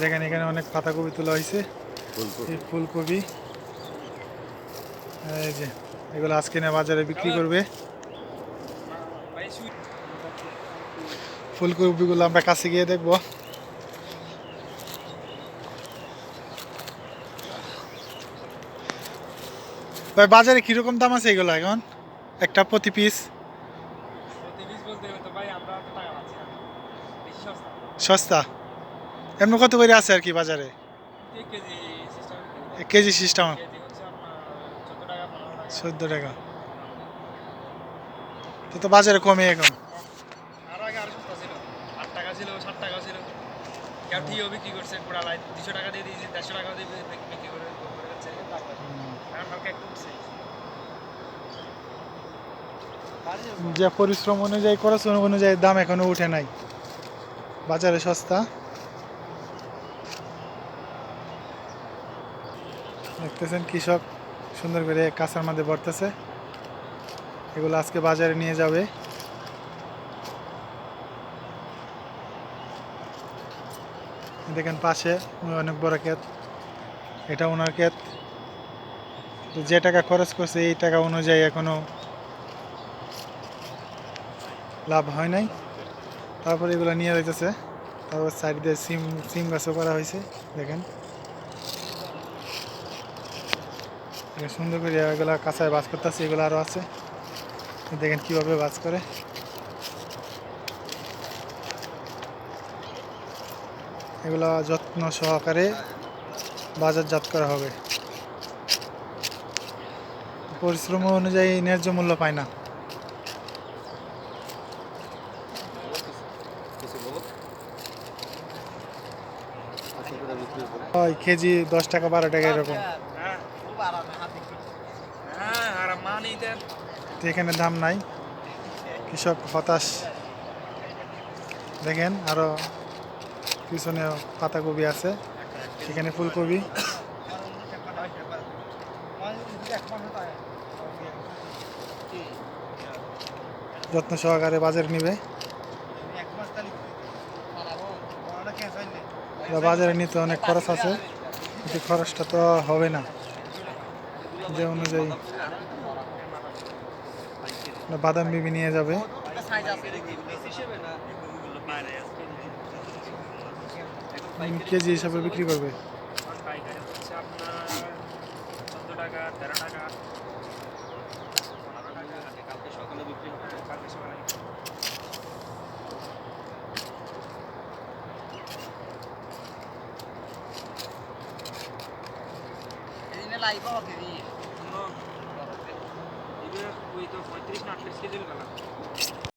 দেখেন এখানে অনেক পাতাকপি তোলা হয়েছে এই ফুলকপি। এই যে এগুলো আজকে না বাজারে বিক্রি করবে। ফুলকপিগুলো আমরা কাছে গিয়ে দেখব। ভাই বাজারে কীরকম দাম আছে এগুলো এখন? একটা প্রতি পিস সস্তা? এমনি কত করে আছে আর কি বাজারে? এক কেজি সিস্টেম। চোদ্দ টাকা তো তো বাজারে কমে এখন। যে পরিশ্রম অনুযায়ী খরচ অনুযায়ী দাম এখনও উঠে নাই। বাজারে সস্তা। দেখতেছেন কৃষক সুন্দর করে কাঁচার মধ্যে ভরতেছে। এগুলো আজকে বাজারে নিয়ে যাবে। দেখেন পাশে অনেক বড় ক্ষেত। এটা ওনার ক্ষেত। যে টাকা খরচ করছে এই টাকা অনুযায়ী এখনও লাভ হয় নাই। তারপরে এগুলো নিয়ে রয়েছে তারপর সাইড দিয়ে সিম সিম গাছও করা হয়েছে, দেখেন এখানে সুন্দর করে এগুলো কাঁচায় বাজ করতেছে, এগুলো আরও আছে। দেখেন কীভাবে বাস করে। এগুলো যত্ন সহকারে বাজারজাত করা হবে। পরিশ্রম অনুযায়ী ন্যায্য মূল্য পায় না। কেজি দশ টাকা, বারো টাকা এরকম হ্যাঁ হ্যাঁ আর মানি দেন তো এখানে দাম নাই। কৃষক হতাশ। দেখেন আরও পিছনে পাতাকপি আছে। এখানে ফুলকপি। যত্ন সহকারে বাজারে নিবে। বাজারে নিতে অনেক খরচ আছে। খরচটা তো হবে না। যে অনুযায়ী বাদাম বিবি নিয়ে যাবে। কেজি হিসাবে বিক্রি করবে। বিক্রি হবে ওই তো পঁয়ত্রিশ না আটত্রিশ কেজি গেলাম